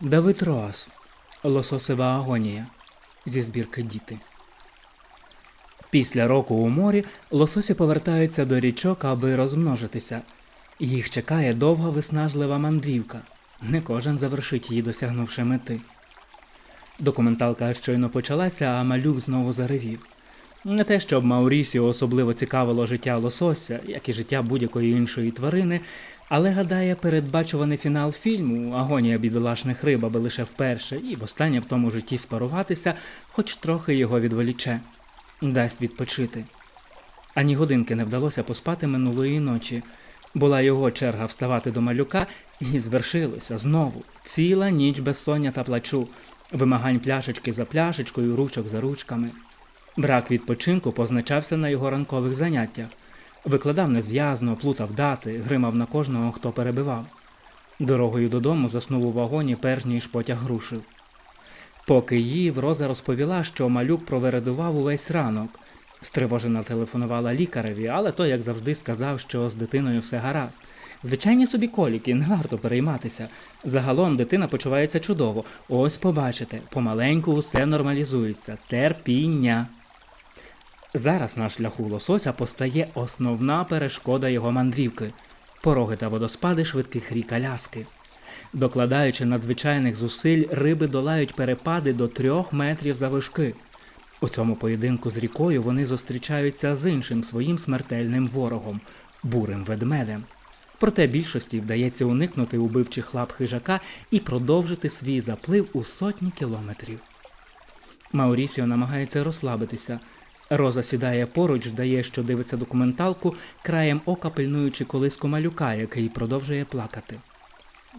Давид Роас. Лососева агонія. Зі збірки Діти. Після року у морі лососі повертаються до річок, аби розмножитися. Їх чекає довга виснажлива мандрівка. Не кожен завершить її, досягнувши мети. Документалка щойно почалася, а малюк знову заревів. Не те, щоб Маурісіо особливо цікавило життя лосося, як і життя будь-якої іншої тварини, але гадає, передбачуваний фінал фільму Агонія бідолашних риб, аби лише вперше і востаннє в тому житті спаруватися, хоч трохи його відволіче, дасть відпочити. Ані годинки не вдалося поспати минулої ночі. Була його черга вставати до малюка, і звершилося знову ціла ніч безсоння та плачу, вимагань пляшечки за пляшечкою, ручок за ручками. Брак відпочинку позначався на його ранкових заняттях. Викладав незв'язно, плутав дати, гримав на кожного, хто перебивав. Дорогою додому заснув у вагоні, перш ніж потяг рушив. Поки їв, Роза розповіла, що малюк провередував увесь ранок. Стривожена телефонувала лікареві, але той, як завжди, сказав, що з дитиною все гаразд. Звичайні собі коліки, не варто перейматися. Загалом дитина почувається чудово. Ось побачите, помаленьку усе нормалізується. Терпіння. Зараз на шляху лосося постає основна перешкода його мандрівки пороги та водоспади швидких рік Аляски. Докладаючи надзвичайних зусиль, риби долають перепади до трьох метрів завишки. У цьому поєдинку з рікою вони зустрічаються з іншим своїм смертельним ворогом бурим ведмедем. Проте більшості вдається уникнути убивчих лап хижака і продовжити свій заплив у сотні кілометрів. Маурісіо намагається розслабитися. Роза сідає поруч, вдає, що дивиться документалку, краєм ока пильнуючи колиску малюка, який продовжує плакати.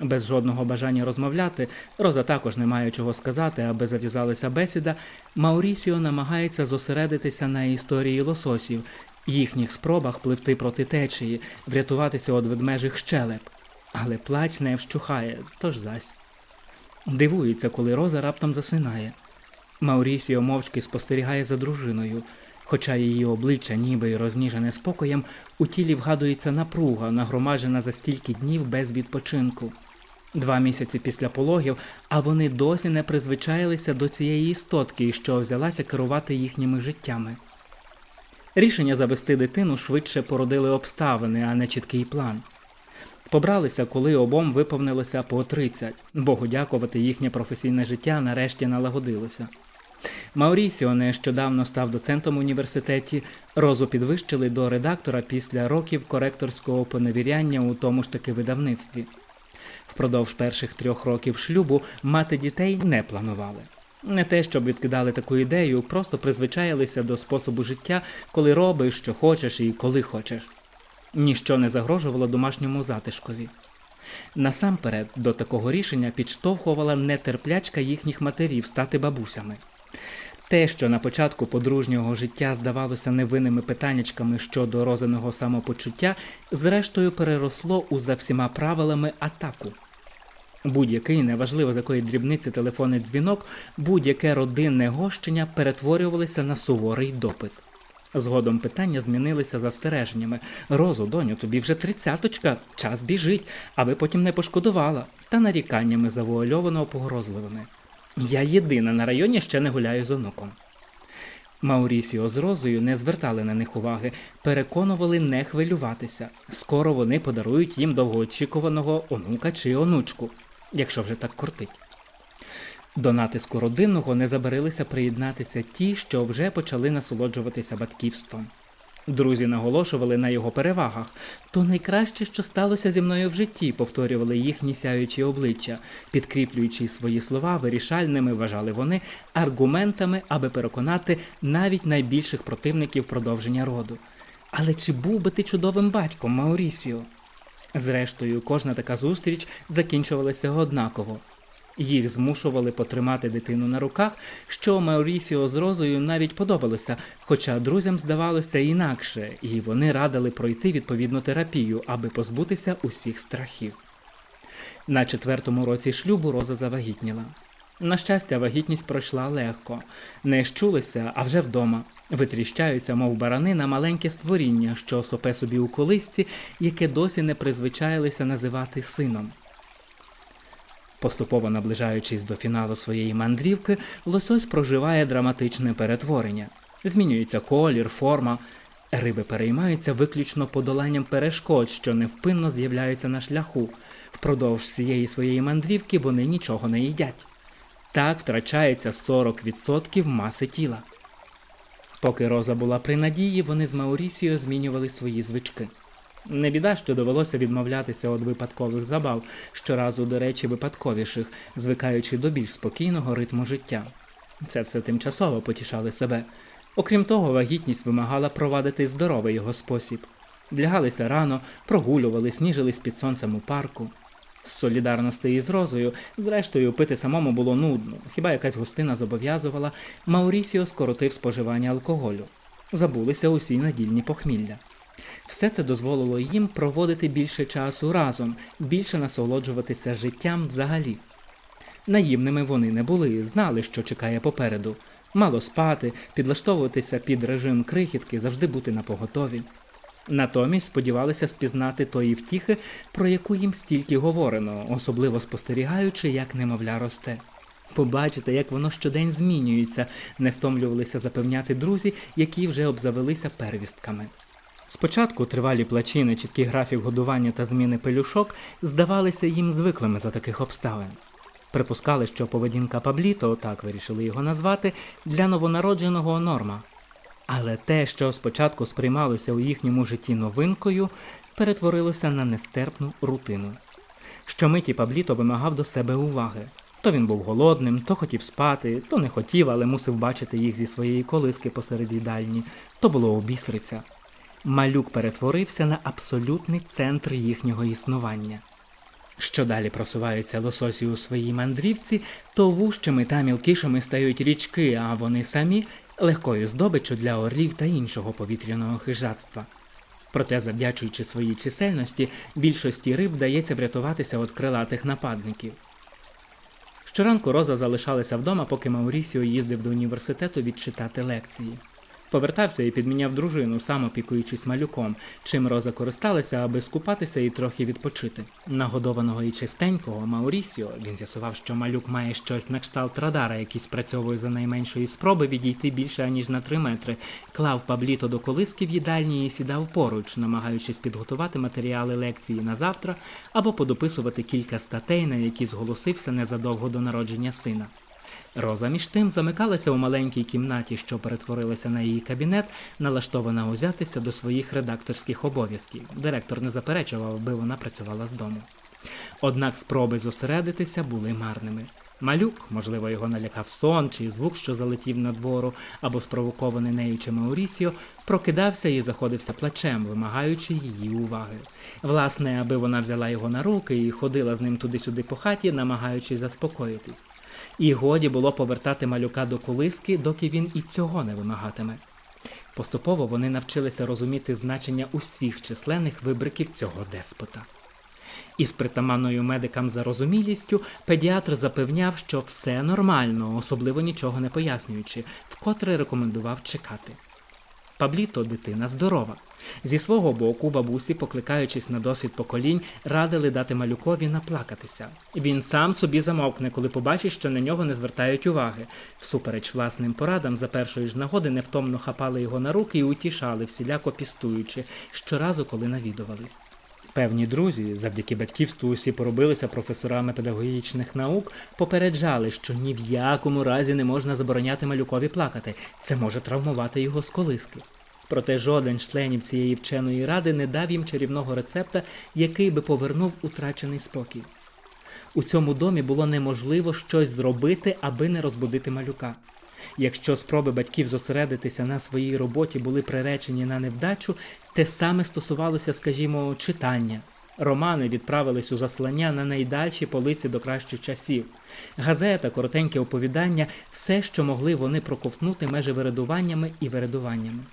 Без жодного бажання розмовляти, Роза також не має чого сказати, аби зав'язалася бесіда. Маурісіо намагається зосередитися на історії лососів, їхніх спробах пливти проти течії, врятуватися від ведмежих щелеп. Але плач не вщухає, тож зась. Дивується, коли Роза раптом засинає. Маурісіо мовчки спостерігає за дружиною, хоча її обличчя, ніби й розніжене спокоєм, у тілі вгадується напруга, нагромаджена за стільки днів без відпочинку. Два місяці після пологів, а вони досі не призвичаїлися до цієї істотки, що взялася керувати їхніми життями. Рішення завести дитину швидше породили обставини, а не чіткий план. Побралися, коли обом виповнилося по 30. Богу дякувати, їхнє професійне життя нарешті налагодилося. Маурісіо нещодавно став доцентом університеті, розу підвищили до редактора після років коректорського поневіряння у тому ж таки видавництві. Впродовж перших трьох років шлюбу мати дітей не планували. Не те, щоб відкидали таку ідею, просто призвичаїлися до способу життя, коли робиш, що хочеш і коли хочеш. Ніщо не загрожувало домашньому затишкові. Насамперед, до такого рішення підштовхувала нетерплячка їхніх матерів стати бабусями. Те, що на початку подружнього життя здавалося невинними питаннячками щодо розиного самопочуття, зрештою переросло у за всіма правилами атаку. Будь-який, неважливо з якої дрібниці телефонний дзвінок, будь-яке родинне гощення перетворювалися на суворий допит. Згодом питання змінилися застереженнями. Розу, доню, тобі вже тридцяточка, час біжить, аби потім не пошкодувала, та наріканнями завуальовано погрозливими. Я єдина на районі ще не гуляю з онуком. Маурісіо з Розою не звертали на них уваги, переконували не хвилюватися. Скоро вони подарують їм довгоочікуваного онука чи онучку, якщо вже так кортить. До натиску родинного не забарилися приєднатися ті, що вже почали насолоджуватися батьківством. Друзі наголошували на його перевагах. То найкраще, що сталося зі мною в житті, повторювали їхні сяючі обличчя, підкріплюючи свої слова вирішальними, вважали вони, аргументами, аби переконати навіть найбільших противників продовження роду. Але чи був би ти чудовим батьком, Маурісіо? Зрештою, кожна така зустріч закінчувалася однаково. Їх змушували потримати дитину на руках, що Маурісіо з Розою навіть подобалося, хоча друзям здавалося інакше, і вони радили пройти відповідну терапію, аби позбутися усіх страхів. На четвертому році шлюбу Роза завагітніла. На щастя, вагітність пройшла легко, не щулися, а вже вдома. Витріщаються, мов барани, на маленьке створіння, що сопе собі у колисці, яке досі не призвичаїлися називати сином. Поступово наближаючись до фіналу своєї мандрівки, лосось проживає драматичне перетворення. Змінюється колір, форма. Риби переймаються виключно подоланням перешкод, що невпинно з'являються на шляху. Впродовж всієї своєї мандрівки вони нічого не їдять. Так втрачається 40% маси тіла. Поки Роза була при надії, вони з Маурісіо змінювали свої звички. Не біда, що довелося відмовлятися від випадкових забав, щоразу, до речі, випадковіших, звикаючи до більш спокійного ритму життя. Це все тимчасово потішали себе. Окрім того, вагітність вимагала провадити здоровий його спосіб. Влягалися рано, прогулювали, сніжились під сонцем у парку. З солідарності із Розою, зрештою, пити самому було нудно, хіба якась гостина зобов'язувала, Маурісіо скоротив споживання алкоголю. Забулися усі надільні похмілля. Все це дозволило їм проводити більше часу разом, більше насолоджуватися життям взагалі. Наївними вони не були, знали, що чекає попереду. Мало спати, підлаштовуватися під режим крихітки, завжди бути на поготові. Натомість сподівалися спізнати тої втіхи, про яку їм стільки говорено, особливо спостерігаючи, як немовля росте. Побачите, як воно щодень змінюється, не втомлювалися запевняти друзі, які вже обзавелися первістками. Спочатку тривалі плачі, нечіткий графік годування та зміни пелюшок здавалися їм звиклими за таких обставин. Припускали, що поведінка Пабліто, так вирішили його назвати, для новонародженого норма. Але те, що спочатку сприймалося у їхньому житті новинкою, перетворилося на нестерпну рутину. Щомиті Пабліто вимагав до себе уваги. То він був голодним, то хотів спати, то не хотів, але мусив бачити їх зі своєї колиски посеред їдальні, то було обісриця. Малюк перетворився на абсолютний центр їхнього існування. Що далі просуваються лососі у своїй мандрівці, то вужчими та мілкішими стають річки, а вони самі легкою здобиччю для орлів та іншого повітряного хижацтва. Проте, завдячуючи своїй чисельності, більшості риб вдається врятуватися від крилатих нападників. Щоранку Роза залишалася вдома, поки Маурісіо їздив до університету відчитати лекції. Повертався і підміняв дружину, сам опікуючись малюком, чим Роза користалася, аби скупатися і трохи відпочити. Нагодованого і чистенького Маурісіо він з'ясував, що малюк має щось на кшталт радара, який спрацьовує за найменшої спроби відійти більше аніж на три метри, клав пабліто до колиски в їдальні і сідав поруч, намагаючись підготувати матеріали лекції на завтра або подописувати кілька статей, на які зголосився незадовго до народження сина. Роза між тим замикалася у маленькій кімнаті, що перетворилася на її кабінет, налаштована узятися до своїх редакторських обов'язків. Директор не заперечував, аби вона працювала з дому. Однак спроби зосередитися були марними. Малюк, можливо, його налякав сон чи звук, що залетів на двору, або спровокований нею чи Маурісіо, прокидався і заходився плачем, вимагаючи її уваги. Власне, аби вона взяла його на руки і ходила з ним туди-сюди по хаті, намагаючись заспокоїтись. І годі було повертати малюка до колиски, доки він і цього не вимагатиме. Поступово вони навчилися розуміти значення усіх численних вибриків цього деспота. Із притаманною медикам зарозумілістю педіатр запевняв, що все нормально, особливо нічого не пояснюючи, вкотре рекомендував чекати. Пабліто дитина здорова. Зі свого боку, бабусі, покликаючись на досвід поколінь, радили дати малюкові наплакатися. Він сам собі замовкне, коли побачить, що на нього не звертають уваги. Всупереч власним порадам, за першої ж нагоди невтомно хапали його на руки і утішали, всіляко пістуючи, щоразу, коли навідувались. Певні друзі, завдяки батьківству усі поробилися професорами педагогічних наук, попереджали, що ні в якому разі не можна забороняти малюкові плакати, це може травмувати його з колиски. Проте жоден з членів цієї вченої ради не дав їм чарівного рецепта, який би повернув утрачений спокій. У цьому домі було неможливо щось зробити, аби не розбудити малюка. Якщо спроби батьків зосередитися на своїй роботі були приречені на невдачу, те саме стосувалося, скажімо, читання. Романи відправились у заслання на найдальші полиці до кращих часів. Газета, коротеньке оповідання, все, що могли вони проковтнути межі вирадуваннями і вирадуваннями.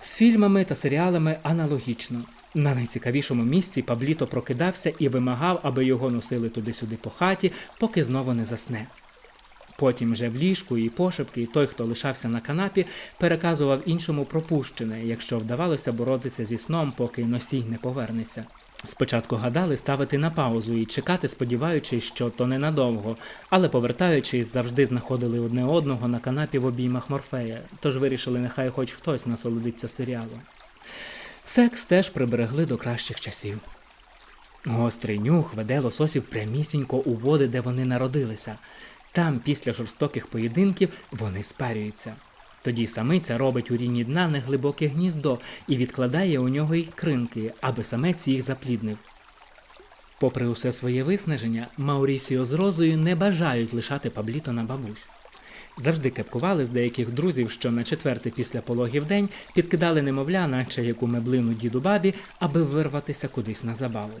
З фільмами та серіалами аналогічно. На найцікавішому місці Пабліто прокидався і вимагав, аби його носили туди-сюди по хаті, поки знову не засне. Потім вже в ліжку і пошепки, і той, хто лишався на канапі, переказував іншому пропущене, якщо вдавалося боротися зі сном, поки носій не повернеться. Спочатку гадали ставити на паузу і чекати, сподіваючись, що то ненадовго, але повертаючись, завжди знаходили одне одного на канапі в обіймах Морфея, тож вирішили, нехай хоч хтось насолодиться серіалом. Секс теж приберегли до кращих часів. Гострий нюх веде лососів прямісінько у води, де вони народилися. Там, після жорстоких поєдинків, вони спарюються. Тоді самиця робить у рівні дна неглибоке гніздо і відкладає у нього й кринки, аби самець їх запліднив. Попри усе своє виснаження, Маурісіо з Розою не бажають лишати Пабліто на бабусь. Завжди кепкували з деяких друзів, що на четвертий після пологів день підкидали немовля, наче яку меблину діду бабі, аби вирватися кудись на забаву.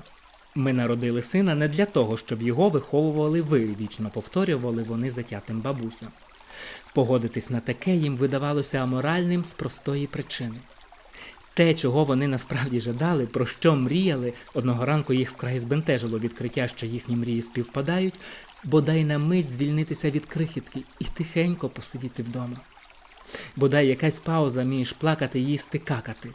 Ми народили сина не для того, щоб його виховували ви, вічно повторювали вони затятим бабусям. Погодитись на таке їм видавалося аморальним з простої причини. Те, чого вони насправді жадали, про що мріяли, одного ранку їх вкрай збентежило відкриття, що їхні мрії співпадають, бодай на мить звільнитися від крихітки і тихенько посидіти вдома. Бодай якась пауза між плакати, їсти, какати.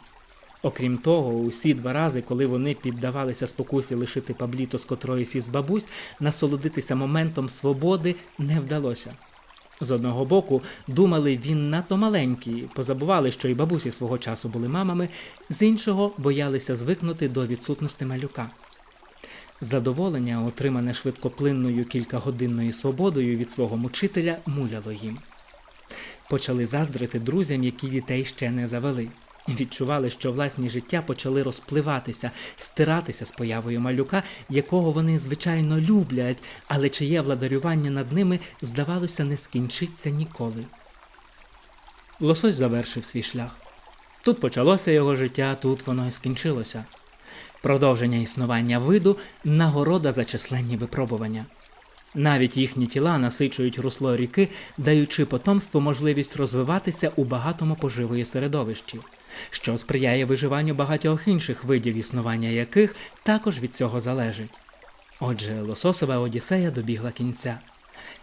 Окрім того, усі два рази, коли вони піддавалися спокусі лишити Пабліто з котроюсь із бабусь, насолодитися моментом свободи не вдалося. З одного боку, думали, він надто маленький, позабували, що і бабусі свого часу були мамами, з іншого боялися звикнути до відсутності малюка. Задоволення, отримане швидкоплинною кількагодинною свободою від свого мучителя, муляло їм. Почали заздрити друзям, які дітей ще не завели. Відчували, що власні життя почали розпливатися, стиратися з появою малюка, якого вони звичайно люблять, але чиє владарювання над ними, здавалося, не скінчиться ніколи. Лосось завершив свій шлях. Тут почалося його життя, тут воно і скінчилося. Продовження існування виду нагорода за численні випробування. Навіть їхні тіла насичують русло ріки, даючи потомству можливість розвиватися у багатому поживої середовищі, що сприяє виживанню багатьох інших видів існування яких також від цього залежить. Отже, лососова Одіссея добігла кінця.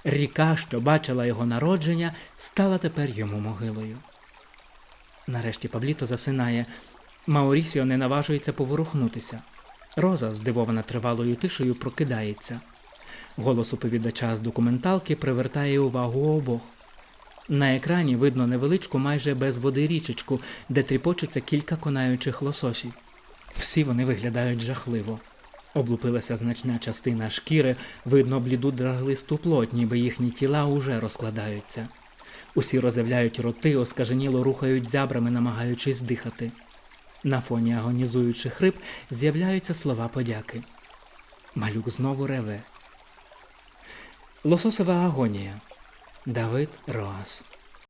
Ріка, що бачила його народження, стала тепер йому могилою. Нарешті Павліто засинає. Маурісіо не наважується поворухнутися. Роза, здивована тривалою тишею, прокидається. Голос оповідача з документалки привертає увагу обох. На екрані видно невеличку майже без води річечку, де тріпочуться кілька конаючих лососів. Всі вони виглядають жахливо. Облупилася значна частина шкіри, видно бліду драглисту плоть, ніби їхні тіла уже розкладаються. Усі розявляють роти, оскаженіло рухають зябрами, намагаючись дихати. На фоні агонізуючих риб з'являються слова подяки. Малюк знову реве. Лососова агонія. Давид Роас.